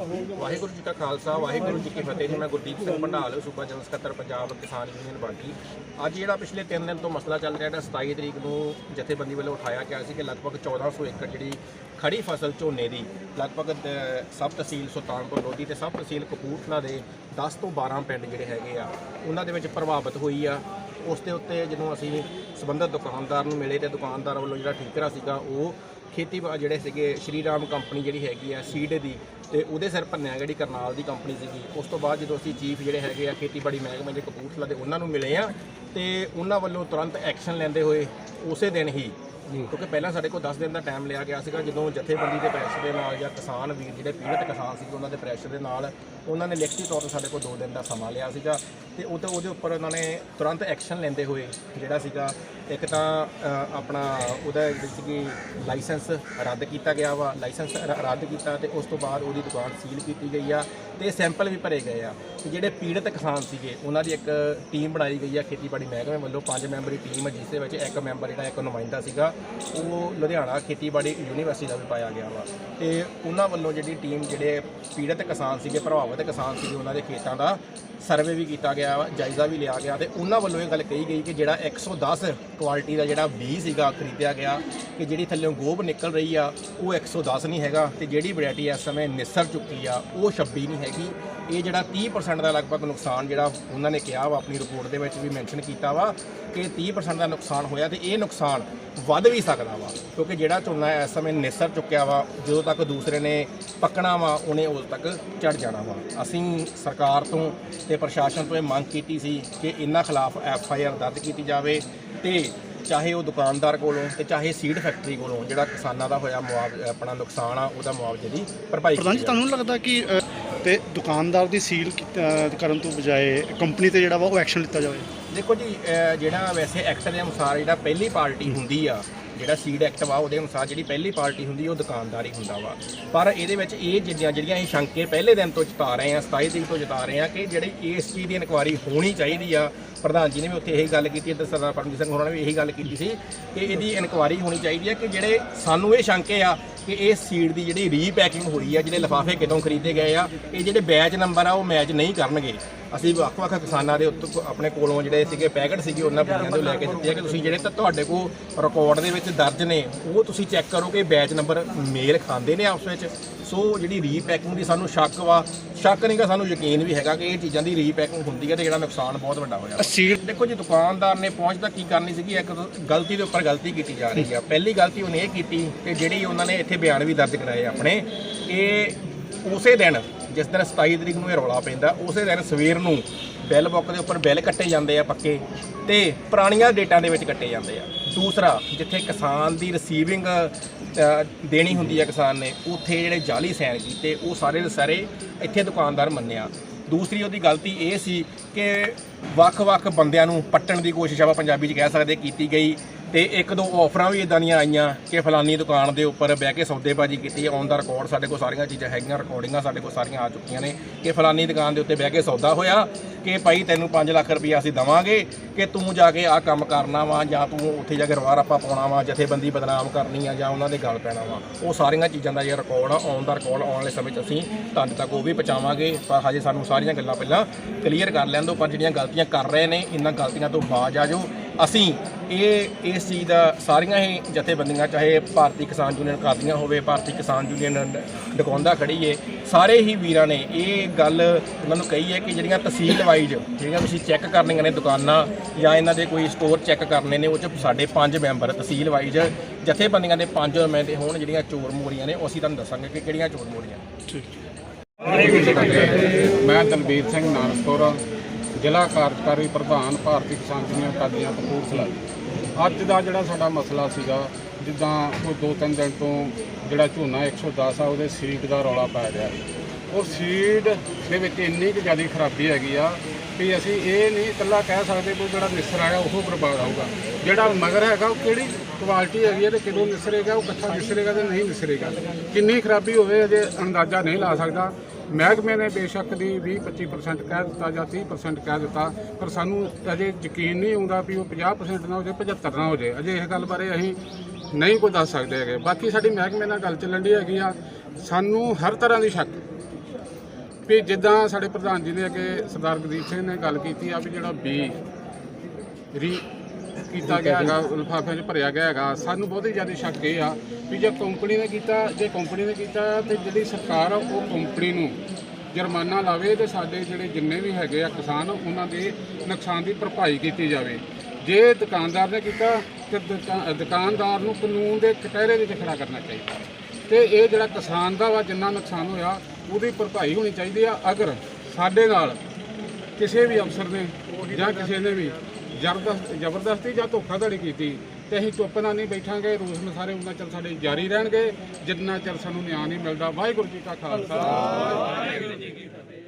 ਵਾਹਿਗੁਰੂ ਜੀ ਕਾ ਖਾਲਸਾ ਵਾਹਿਗੁਰੂ ਜੀ ਕੀ ਫਤਿਹ ਜੀ। ਮੈਂ ਗੁਰਦੀਪ ਸਿੰਘ ਭੰਡਾਲ ਸੂਬਾ ਜਨਰਲ ਸਕੱਤਰ ਪੰਜਾਬ ਕਿਸਾਨ ਯੂਨੀਅਨ ਪਾਰਟੀ ਅੱਜ ਜਿਹੜਾ ਪਿਛਲੇ 3 ਦਿਨ ਤੋਂ ਮਸਲਾ ਚੱਲ ਰਿਹਾ ਜਿਹੜਾ 27 ਤਰੀਕ ਨੂੰ ਜਥੇਬੰਦੀ ਵੱਲੋਂ ਉਠਾਇਆ ਗਿਆ ਸੀ ਕਿ ਲਗਭਗ 1400 ਏਕੜ ਜਿਹੜੀ ਖੜੀ ਫਸਲ ਝੋਨੇ ਦੀ ਲਗਭਗ ਅ, ਸਬ ਤਹਿਸੀਲ ਸੁਲਤਾਨਪੁਰ ਲੋਧੀ ਤੇ ਸਬ ਤਹਿਸੀਲ ਕਪੂਰਥਲਾ ਦੇ 10 ਤੋਂ 12 ਪਿੰਡ ਜਿਹੜੇ ਹੈਗੇ ਆ ਉਹਨਾਂ ਦੇ ਵਿੱਚ ਪ੍ਰਭਾਵਿਤ ਹੋਈ ਆ। ਉਸ ਦੇ ਉੱਤੇ ਜਦੋਂ ਅਸੀਂ ਸੰਬੰਧਿਤ ਦੁਕਾਨਦਾਰ ਨੂੰ ਮਿਲੇ ਤੇ ਦੁਕਾਨਦਾਰ ਵੱਲੋਂ ਜਿਹੜਾ ਠੀਕਰਾ ਸੀਗਾ ਉਹ ਖੇਤੀ ਜਿਹੜੇ ਸੀਗੇ ਸ਼੍ਰੀ ਰਾਮ ਕੰਪਨੀ ਜਿਹੜੀ ਹੈਗੀ ਆ ਸੀਡ ਦੀ ਤੇ ਉਹਦੇ ਸਿਰ ਭੰਨਿਆ ਜਿਹੜੀ ਕਰਨਾਲ ਦੀ ਕੰਪਨੀ ਸੀਗੀ। ਉਸ ਤੋਂ ਬਾਅਦ ਜਦੋਂ ਅਸੀਂ ਚੀਫ ਜਿਹੜੇ ਹੈਗੇ ਆ ਖੇਤੀਬਾੜੀ ਮਹਿਕਮੇ ਦੇ ਕਪੂਰਥਲਾ ਦੇ ਉਹਨਾਂ ਨੂੰ ਮਿਲੇ ਆ ਤੇ ਉਹਨਾਂ ਵੱਲੋਂ ਤੁਰੰਤ ਐਕਸ਼ਨ ਲੈਂਦੇ ਹੋਏ ਉਸੇ ਦਿਨ ਹੀ ਕਿਉਂਕਿ ਪਹਿਲਾਂ ਸਾਡੇ ਕੋਲ 10 ਦਿਨ ਦਾ ਟਾਈਮ ਲਿਆ ਗਿਆ ਸੀਗਾ ਜਦੋਂ ਜਥੇਬੰਦੀ ਦੇ ਪ੍ਰੈਸ਼ਰ ਦੇ ਨਾਲ ਜਾਂ ਕਿਸਾਨ ਵੀਰ ਜਿਹੜੇ ਪੀੜਤ ਕਿਸਾਨ ਸੀਗੇ ਉਹਨਾਂ ਦੇ ਪ੍ਰੈਸ਼ਰ ਦੇ ਨਾਲ ਉਹਨਾਂ ਨੇ ਲਿਖਤੀ ਤੌਰ ਤੇ ਸਾਡੇ ਕੋਲ 2 ਦਿਨ ਦਾ ਸਮਾਂ ਲਿਆ ਸੀਗਾ ਤੇ ਉਹ ਤੇ ਉਹਦੇ ਉੱਪਰ ਉਹਨਾਂ ਨੇ ਤੁਰੰਤ ਐਕਸ਼ਨ ਲੈਂਦੇ ਹੋਏ ਜਿਹੜਾ ਸੀਗਾ ਇੱਕ ਤਾਂ ਅ, ਆਪਣਾ ਉਹਦਾ ਜਿਹੜੀ ਸੀਗੀ ਲਾਇਸੈਂਸ ਰੱਦ ਕੀਤਾ ਗਿਆ ਵਾ ਲਾਇਸੈਂਸ ਰ- ਰੱਦ ਕੀਤਾ ਤੇ ਉਸ ਤੋਂ ਬਾਅਦ ਉਹਦੀ ਦੁਕਾਨ ਸੀਲ ਕੀਤੀ ਗਈ ਆ ਤੇ ਸੈਂਪਲ ਵੀ ਭਰੇ ਗਏ ਆ। ਤੇ ਜਿਹੜੇ ਪੀੜਤ ਕਿਸਾਨ ਸੀਗੇ ਉਹਨਾਂ ਦੀ ਇੱਕ ਟੀਮ ਬਣਾਈ ਗਈ ਆ ਖੇਤੀਬਾੜੀ ਮਹਿਕਮੇ ਵੱਲੋਂ। ਪੰਜ ਮੈਂਬਰੀ ਟੀਮ ਜਿਸ ਦੇ ਵਿੱਚ ਇੱਕ ਮੈਂਬਰ ਜਿਹੜਾ ਇੱਕ ਨੁਮਾਇੰਦਾ ਸੀਗਾ ਉਹ ਲੁਧਿਆਣਾ ਖੇਤੀਬਾੜੀ ਯੂਨੀਵਰਸਿਟੀ ਦਾ ਵੀ ਪਾਇਆ ਗਿਆ ਵਾ। ਤੇ ਉਹਨਾਂ ਵੱਲੋਂ ਜਿਹੜੀ ਟੀਮ ਜਿਹੜੇ ਪੀੜਤ ਕਿਸਾਨ ਸੀਗੇ ਪ੍ਰਭਾਵਿਤ ਕਿਸਾਨ ਸੀਗੇ ਉਹਨਾਂ ਦੇ ਖੇਤਾਂ ਦਾ ਸਰਵੇ ਵੀ ਕੀਤਾ ਗਿਆ ਵਾ ਜਾਇਜ਼ਾ ਵੀ ਲਿਆ ਗਿਆ ਤੇ ਉਹਨਾਂ ਵੱਲੋਂ ਇਹ ਗੱਲ ਕਹੀ ਗਈ ਕਿ ਜਿਹੜਾ 110 ਕੁਆਲਿਟੀ ਦਾ ਜਿਹੜਾ ਬੀਜ ਸੀਗਾ ਖਰੀਦਿਆ ਗਿਆ ਕਿ ਜਿਹੜੀ ਥੱਲੇੋਂ ਗੋਬ ਨਿਕਲ ਰਹੀ ਆ, ਉਹ 110 ਨਹੀਂ ਹੈਗਾ ਤੇ ਜਿਹੜੀ ਵੈਰਾਈਟੀ ਇਸ ਸਮੇਂ ਨਿਸਰ ਚੁੱਕੀ ਆ, ਉਹ 26 ਨਹੀਂ ਹੈਗੀ। ਇਹ ਜਿਹੜਾ 30% ਦਾ ਲਗਭਗ ਨੁਕਸਾਨ ਜਿਹੜਾ ਉਹਨਾਂ ਨੇ ਕਿਹਾ ਵਾ, ਆਪਣੀ ਰਿਪੋਰਟ ਦੇ ਵਿੱਚ ਵੀ ਮੈਂਸ਼ਨ ਕੀਤਾ ਵਾ ਕਿ 30% ਦਾ ਨੁਕਸਾਨ ਹੋਇਆ ਤੇ ਇਹ ਨੁਕਸਾਨ ਵੱਧ ਵੀ ਸਕਦਾ ਵਾ, ਕਿਉਂਕਿ ਜਿਹੜਾ ਝੋਨਾ ਇਸ ਸਮੇਂ ਨਿਸਰ ਚੁੱਕਿਆ ਵਾ, ਜਦੋਂ ਤੱਕ ਦੂਸਰੇ ਨੇ ਪੱਕਣਾ ਵਾ, ਉਹਨੇ ਉਦੋਂ ਤੱਕ ਚੜ ਜਾਣਾ ਵਾ। ਅਸੀਂ ਸਰਕਾਰ ਤੋਂ ਤੇ ਪ੍ਰਸ਼ਾਸਨ ਤੋਂ ਇਹ ਮੰਗ ਕੀਤੀ ਸੀ ਕਿ ਇਹਨਾਂ ਖਿਲਾਫ ਐਫ ਆਈ ਆਰ ਦਰਜ ਕੀਤੀ ਜਾਵੇ ਤੇ ਚਾਹੇ ਉਹ ਦੁਕਾਨਦਾਰ ਕੋਲੋਂ ਤੇ ਚਾਹੇ ਸੀਡ ਫੈਕਟਰੀ ਕੋਲੋਂ ਜਿਹੜਾ ਕਿਸਾਨਾਂ ਦਾ ਹੋਇਆ ਮੁਆਵਜ਼ਾ ਆਪਣਾ ਨੁਕਸਾਨ ਆ ਉਹਦਾ ਮੁਆਵਜ਼ੇ ਦੀ ਭਰਪਾਈ ਪ੍ਰਧਾਨ ਜੀ ਤੁਹਾਨੂੰ ਲੱਗਦਾ ਕਿ ਤੇ ਦੁਕਾਨਦਾਰ ਦੀ ਸੀਲ ਕਰਨ ਤੋਂ ਬਜਾਏ ਕੰਪਨੀ ਤੇ ਜਿਹੜਾ ਵਾ ਉਹ ਐਕਸ਼ਨ ਲਿੱਤਾ ਜਾਵੇ? ਦੇਖੋ ਜੀ ਜਿਹੜਾ ਵੈਸੇ ਐਕਟ ਦੇ ਅਨੁਸਾਰ ਜਿਹੜਾ ਪਹਿਲੀ ਪਾਰਟੀ ਹੁੰਦੀ ਆ ਜਿਹੜਾ ਸੀਡ ਐਕਟ ਵਾ, ਉਹਦੇ ਅਨੁਸਾਰ ਜਿਹੜੀ ਪਹਿਲੀ ਪਾਰਟੀ ਹੁੰਦੀ, ਉਹ ਦੁਕਾਨਦਾਰੀ ਹੁੰਦਾ ਵਾ। ਪਰ ਇਹਦੇ ਵਿੱਚ ਇਹ ਜਿਹੜੀਆਂ ਜਿਹੜੀਆਂ ਅਸੀਂ ਸ਼ੰਕੇ ਪਹਿਲੇ ਦਿਨ ਤੋਂ ਜਤਾ ਰਹੇ ਆ 27 ਤਰੀਕ ਤੋਂ ਜਤਾ ਰਹੇ ਆ ਕਿ ਜਿਹੜੀ ਇਸ ਚੀਜ਼ ਦੀ ਇਨਕੁਆਰੀ ਹੋਣੀ ਚਾਹੀਦੀ ਆ। ਪ੍ਰਧਾਨ ਜੀ ਨੇ ਵੀ ਉੱਥੇ ਇਹੀ ਗੱਲ ਕੀਤੀ ਤੇ ਸਰਦਾਰ ਪਰਮਜੀਤ ਸਿੰਘ ਹੋਰਾਂ ਨੇ ਵੀ ਇਹੀ ਗੱਲ ਕੀਤੀ ਸੀ ਕਿ ਇਹਦੀ ਇਨਕੁਆਰੀ ਹੋਣੀ ਚਾਹੀਦੀ ਆ ਕਿ ਜਿਹੜੇ ਸਾਨੂੰ ਇਹ ਸ਼ੰਕੇ ਆ ਕਿ ਇਹ ਸੀਡ ਦੀ ਜਿਹੜੀ ਰੀਪੈਕਿੰਗ ਹੋਈ ਆ ਜਿਹੜੇ ਲਿਫਾਫੇ ਕਿਦੋਂ ਖਰੀਦੇ ਗਏ ਆ, ਇਹ ਜਿਹੜੇ ਬੈਚ ਨੰਬਰ ਆ, ਉਹ ਮੈਚ ਨਹੀਂ ਕਰਨਗੇ। ਅਸੀਂ ਵੱਖ-ਵੱਖ ਕਿਸਾਨਾਂ ਦੇ ਉੱਤੇ ਆਪਣੇ ਕੋਲੋਂ ਜਿਹੜੇ ਸੀਗੇ ਪੈਕਟ ਸੀਗੇ ਉਹਨਾਂ ਬੀਜਾਂ ਤੋਂ ਲੈ ਕੇ ਦਿੱਤੇ ਆ ਕਿ ਤੁਸੀਂ ਜਿਹੜੇ ਤਾਂ ਤੁਹਾਡੇ ਕੋਲ ਰਿਕਾਰਡ ਦੇ ਵਿੱਚ ਦਰਜ ਨੇ ਉਹ ਤੁਸੀਂ ਚੈੱਕ ਕਰੋ ਕਿ ਬੈਚ ਨੰਬਰ ਮੇਲ ਖਾਂਦੇ ਨੇ ਆਪਸ ਵਿੱਚ। ਸੋ ਜਿਹੜੀ ਰੀਪੈਕਿੰਗ ਦੀ ਸਾਨੂੰ ਸ਼ੱਕ ਵਾ ਸ਼ੱਕ ਨਹੀਂਗਾ ਸਾਨੂੰ ਯਕੀਨ ਵੀ ਹੈਗਾ ਕਿ ਇਹ ਚੀਜ਼ਾਂ ਦੀ ਰੀਪੈਕਿੰਗ ਹੁੰਦੀ ਹੈ ਤੇ ਜਿਹੜਾ ਨੁਕਸਾਨ ਬਹੁਤ ਵੱਡਾ ਹੋਇਆ। ਸੀਲ ਦੇਖੋ ਜੀ ਦੁਕਾਨਦਾਰ ਨੇ ਪਹੁੰਚ ਤਾਂ ਕੀ ਕਰਨੀ ਸੀਗੀ? ਇੱਕ ਗਲਤੀ ਦੇ ਉੱਪਰ ਗਲਤੀ ਕੀਤੀ ਜਾ ਰਹੀ ਆ। ਪਹਿਲੀ ਗਲਤੀ ਉਹਨੇ ਇਹ ਕੀਤੀ ਕਿ ਜਿਹੜੀ ਉਹਨਾਂ ਨੇ ਇੱਥੇ ਬਿਆਨ ਵੀ ਦਰਜ ਕਰਾਏ ਆਪਣੇ ਕਿ ਉਸੇ ਦਿਨ ਜਿਸ ਦਿਨ 27 ਤਰੀਕ ਨੂੰ ਇਹ ਰੌਲਾ ਪੈਂਦਾ, ਉਸੇ ਦਿਨ ਸਵੇਰ ਨੂੰ ਬਿੱਲ ਬੁੱਕ ਦੇ ਉੱਪਰ ਬਿੱਲ ਕੱਟੇ ਜਾਂਦੇ ਆ ਪੱਕੇ ਤੇ ਪੁਰਾਣੀਆਂ ਡੇਟਾਂ ਦੇ ਵਿੱਚ ਕੱਟੇ ਜਾਂਦੇ ਆ। ਦੂਸਰਾ, ਜਿੱਥੇ ਕਿਸਾਨ ਦੀ ਰਿਸੀਵਿੰਗ ਦੇਣੀ ਹੁੰਦੀ ਆ ਕਿਸਾਨ ਨੇ, ਉੱਥੇ ਜਿਹੜੇ ਜਾਲੀ ਸਾਈਨ ਕੀਤੇ, ਉਹ ਸਾਰੇ ਦੇ ਸਾਰੇ ਇੱਥੇ ਦੁਕਾਨਦਾਰ ਮੰਨਿਆ। ਦੂਸਰੀ ਉਹਦੀ ਗਲਤੀ ਇਹ ਸੀ ਕਿ ਵੱਖ-ਵੱਖ ਬੰਦਿਆਂ ਨੂੰ ਪੱਟਣ ਦੀ ਕੋਸ਼ਿਸ਼ ਆਪਾਂ ਪੰਜਾਬੀ 'ਚ ਕਹਿ ਸਕਦੇ, ਕੀਤੀ ਗਈ। ਤੇ ਇੱਕ ਦੋ ਆਫਰਾਂ ਵੀ ਇਦਾਂ ਦੀਆਂ ਆਈਆਂ ਕਿ ਫਲਾਨੀ ਦੁਕਾਨ ਦੇ ਉੱਪਰ ਬਹਿ ਕੇ ਸੌਦੇਬਾਜ਼ੀ ਕੀਤੀ ਔਨ ਦਾ ਰਿਕਾਰਡ ਸਾਡੇ ਕੋਲ ਸਾਰੀਆਂ ਚੀਜ਼ਾਂ ਹੈਗੀਆਂ ਰਿਕਾਰਡਿੰਗਾਂ ਸਾਡੇ ਕੋਲ ਸਾਰੀਆਂ ਆ ਚੁੱਕੀਆਂ ਨੇ ਕਿ ਫਲਾਨੀ ਦੁਕਾਨ ਦੇ ਉੱਤੇ ਬਹਿ ਕੇ ਸੌਦਾ ਹੋਇਆ ਕਿ ਭਾਈ ਤੈਨੂੰ 5 ਲੱਖ ਰੁਪਈਆ ਅਸੀਂ ਦਵਾਂਗੇ ਕਿ ਤੂੰ ਜਾ ਕੇ ਆਹ ਕੰਮ ਕਰਨਾ ਵਾ ਜਾਂ ਤੂੰ ਉੱਥੇ ਜਾ ਕੇ ਰਵਾ ਆਪਾਂ ਪਾਉਣਾ ਵਾ, ਜਥੇਬੰਦੀ ਬਦਨਾਮ ਕਰਨੀ ਆ ਜਾਂ ਉਹਨਾਂ ਦੇ ਗੱਲ ਪੈਣਾ ਵਾ। ਉਹ ਸਾਰੀਆਂ ਚੀਜ਼ਾਂ ਦਾ ਜਿਹੜਾ ਰਿਕਾਰਡ ਆ ਔਨ ਦਾ ਰਿਕਾਰਡ ਆਉਣ ਵਾਲੇ ਸਮੇਂ 'ਚ ਅਸੀਂ ਤੁਹਾਡੇ ਤੱਕ ਉਹ ਵੀ ਪਹੁੰਚਾਵਾਂਗੇ, ਪਰ ਹਜੇ ਸਾਨੂੰ ਸਾਰੀਆਂ ਗੱਲਾਂ ਪਹਿਲਾਂ ਕਲੀਅਰ ਕਰ ਲੈਣ ਦਿਓ, ਪਰ ਜਿਹੜੀਆਂ ਗਲਤੀਆਂ ਕਰ ਰਹੇ ਨੇ, ਇਹਨਾਂ ਗਲਤੀਆਂ ਤੋਂ ਬਾਜ ਆ ਜਾਓ। ਅਸੀਂ ਇਹ, ਇਸ ਚੀਜ਼ ਦਾ ਸਾਰੀਆਂ ਹੀ ਜਥੇਬੰਦੀਆਂ, ਚਾਹੇ ਭਾਰਤੀ ਕਿਸਾਨ ਯੂਨੀਅਨ ਕਰਦੀਆਂ ਹੋਵੇ, ਭਾਰਤੀ ਕਿਸਾਨ ਯੂਨੀਅਨ ਡਕੌਂਦਾ ਖੜੀ ਏ, ਸਾਰੇ ਹੀ ਵੀਰਾਂ ਨੇ ਇਹ ਗੱਲ ਉਹਨਾਂ ਨੂੰ ਕਹੀ ਹੈ ਕਿ ਜਿਹੜੀਆਂ ਤਹਿਸੀਲ ਵਾਈਜ਼ ਜਿਹੜੀਆਂ ਤੁਸੀਂ ਚੈੱਕ ਕਰਨੀਆਂ ਨੇ ਦੁਕਾਨਾਂ ਜਾਂ ਇਹਨਾਂ ਦੇ ਕੋਈ ਸਟੋਰ ਚੈੱਕ ਕਰਨੇ ਨੇ, ਉਹ ਚ ਸਾਡੇ ਪੰਜ ਮੈਂਬਰ ਤਹਿਸੀਲ ਵਾਈਜ਼ ਜਥੇਬੰਦੀਆਂ ਦੇ ਪੰਜ ਨੁਮਾਇੰਦੇ ਹੋਣ ਜਿਹੜੀਆਂ ਚੋਰ ਮੋਰੀਆਂ ਨੇ, ਉਹ ਅਸੀਂ ਤੁਹਾਨੂੰ ਦੱਸਾਂਗੇ ਕਿ ਕਿਹੜੀਆਂ ਚੋਰ ਮੋਰੀਆਂ। ਮੈਂ ਦਲਬੀਰ ਸਿੰਘ ਨਾਨਕਪੁਰ। ਜ਼ਿਲ੍ਹਾ ਕਾਰਜਕਾਰੀ ਪ੍ਰਧਾਨ ਭਾਰਤੀ ਕਿਸਾਨ ਯੂਨੀਅਨ ਕਾਦੀਆਂ ਕਪੂਰਥਲਾ ਅੱਜ ਦਾ ਜਿਹੜਾ ਸਾਡਾ ਮਸਲਾ ਸੀਗਾ, ਜਿੱਦਾਂ ਉਹ ਦੋ ਤਿੰਨ ਦਿਨ ਤੋਂ ਜਿਹੜਾ ਝੋਨਾ 110 ਆ, ਉਹਦੇ ਸੀਡ ਦਾ ਰੌਲਾ ਪੈ ਰਿਹਾ ਉਹ ਸੀਡ ਦੇ ਵਿੱਚ ਇੰਨੀ ਕੁ ਜ਼ਿਆਦਾ ਖਰਾਬੀ ਹੈਗੀ ਆ ਕਿ ਅਸੀਂ ਇਹ ਨਹੀਂ ਇਕੱਲਾ ਕਹਿ ਸਕਦੇ ਕਿ ਜਿਹੜਾ ਨਿਸਰ ਆਇਆ, ਉਹ ਬਰਬਾਦ ਆਊਗਾ ਜਿਹੜਾ ਮਗਰ ਹੈਗਾ, ਉਹ ਕਿਹੜੀ ਕੁਆਲਿਟੀ ਹੈਗੀ ਹੈ ਤੇ ਕਿਦੋਂ ਨਿਸਰੇਗਾ, ਉਹ ਕਿੱਥਾ ਨਿਸਰੇਗਾ ਤੇ ਨਹੀਂ ਨਿਸਰੇਗਾ। ਕਿੰਨੀ ਖਰਾਬੀ ਹੋਵੇ, ਅਜੇ ਅੰਦਾਜ਼ਾ ਨਹੀਂ ਲਾ ਸਕਦਾ। ਮਹਿਕਮੇ ਨੇ ਬੇਸ਼ੱਕ ਦੀ 20-25% ਕਹਿ ਦਿੱਤਾ ਜਾਂ 30% ਕਹਿ ਦਿੱਤਾ, ਪਰ ਸਾਨੂੰ ਅਜੇ ਯਕੀਨ ਨਹੀਂ ਆਉਂਦਾ ਵੀ ਉਹ 50% ਨਾ ਹੋ ਜਾਏ 75 ਨਾ ਹੋ ਜਾਏ। ਅਜੇ ਇਹ ਗੱਲ ਬਾਰੇ ਅਸੀਂ ਨਹੀਂ ਕੋਈ ਦੱਸ ਸਕਦੇ ਹੈਗੇ। ਬਾਕੀ ਸਾਡੀ ਮਹਿਕਮੇ ਨਾਲ ਗੱਲ ਚੱਲਣ ਦੀ ਹੈਗੀ ਆ। ਸਾਨੂੰ ਹਰ ਤਰ੍ਹਾਂ ਦੀ ਸ਼ੱਕ। ਵੀ ਜਿੱਦਾਂ ਸਾਡੇ ਪ੍ਰਧਾਨ ਜੀ ਨੇ ਅੱਗੇ ਸਰਦਾਰ ਗੁਰਦੀਪ ਸਿੰਘ ਨੇ ਗੱਲ ਕੀਤੀ ਆ ਵੀ ਜਿਹੜਾ ਬੀ, ਰੀ ਕੀਤਾ ਗਿਆ ਹੈਗਾ, ਲਿਫਾਫਿਆਂ 'ਚ ਭਰਿਆ ਗਿਆ ਹੈਗਾ। ਸਾਨੂੰ ਬਹੁਤ ਹੀ ਜ਼ਿਆਦਾ ਸ਼ੱਕ ਇਹ ਆ ਵੀ ਜੇ ਕੰਪਨੀ ਨੇ ਕੀਤਾ, ਜੇ ਕੰਪਨੀ ਨੇ ਕੀਤਾ ਤੇ ਜਿਹੜੀ ਸਰਕਾਰ ਆ, ਉਹ ਕੰਪਨੀ ਨੂੰ ਜੁਰਮਾਨਾ ਲਾਵੇ ਤੇ ਸਾਡੇ ਜਿਹੜੇ ਜਿੰਨੇ ਵੀ ਹੈਗੇ ਆ ਕਿਸਾਨ, ਉਹਨਾਂ ਦੇ ਨੁਕਸਾਨ ਦੀ ਭਰਪਾਈ ਕੀਤੀ ਜਾਵੇ। ਜੇ ਦੁਕਾਨਦਾਰ ਨੇ ਕੀਤਾ ਤੇ ਦੁਕਾ- ਦੁਕਾਨਦਾਰ ਨੂੰ ਕਾਨੂੰਨ ਦੇ ਕਟਹਿਰੇ ਵਿੱਚ ਖੜਾ ਕਰਨਾ ਚਾਹੀਦਾ। ਤੇ ਇਹ ਜਿਹੜਾ ਕਿਸਾਨ ਦਾ ਵਾ ਜਿੰਨਾ ਨੁਕਸਾਨ ਹੋਇਆ, ਉਹਦੀ ਭਰਪਾਈ ਹੋਣੀ ਚਾਹੀਦੀ ਆ। ਅਗਰ ਸਾਡੇ ਨਾਲ ਕਿਸੇ ਵੀ ਅਫਸਰ ਨੇ ਜਾਂ ਕਿਸੇ ਨੇ ਵੀ ਜ਼ਬਰਦਸਤ ਜ਼ਬਰਦਸਤੀ ਜਾਂ ਧੋਖਾਧੜੀ ਕੀਤੀ ਤੇ ਅਸੀਂ ਚੁੱਪ ਨਾਲ ਨਹੀਂ ਬੈਠਾਂਗੇ ਰੋਸ ਮਸਾਰੇ ਉਹਨਾਂ ਚਿਰ ਸਾਡੇ ਜਾਰੀ ਰਹਿਣਗੇ, ਜਿੰਨਾ ਚਿਰ ਸਾਨੂੰ ਨਿਆਂ ਨਹੀਂ ਮਿਲਦਾ। ਵਾਹਿਗੁਰੂ ਜੀ ਕਾ ਖਾਲਸਾ। ਵਾਹਿਗੁਰੂ ਜੀ ਕੀ ਫਤਿਹ।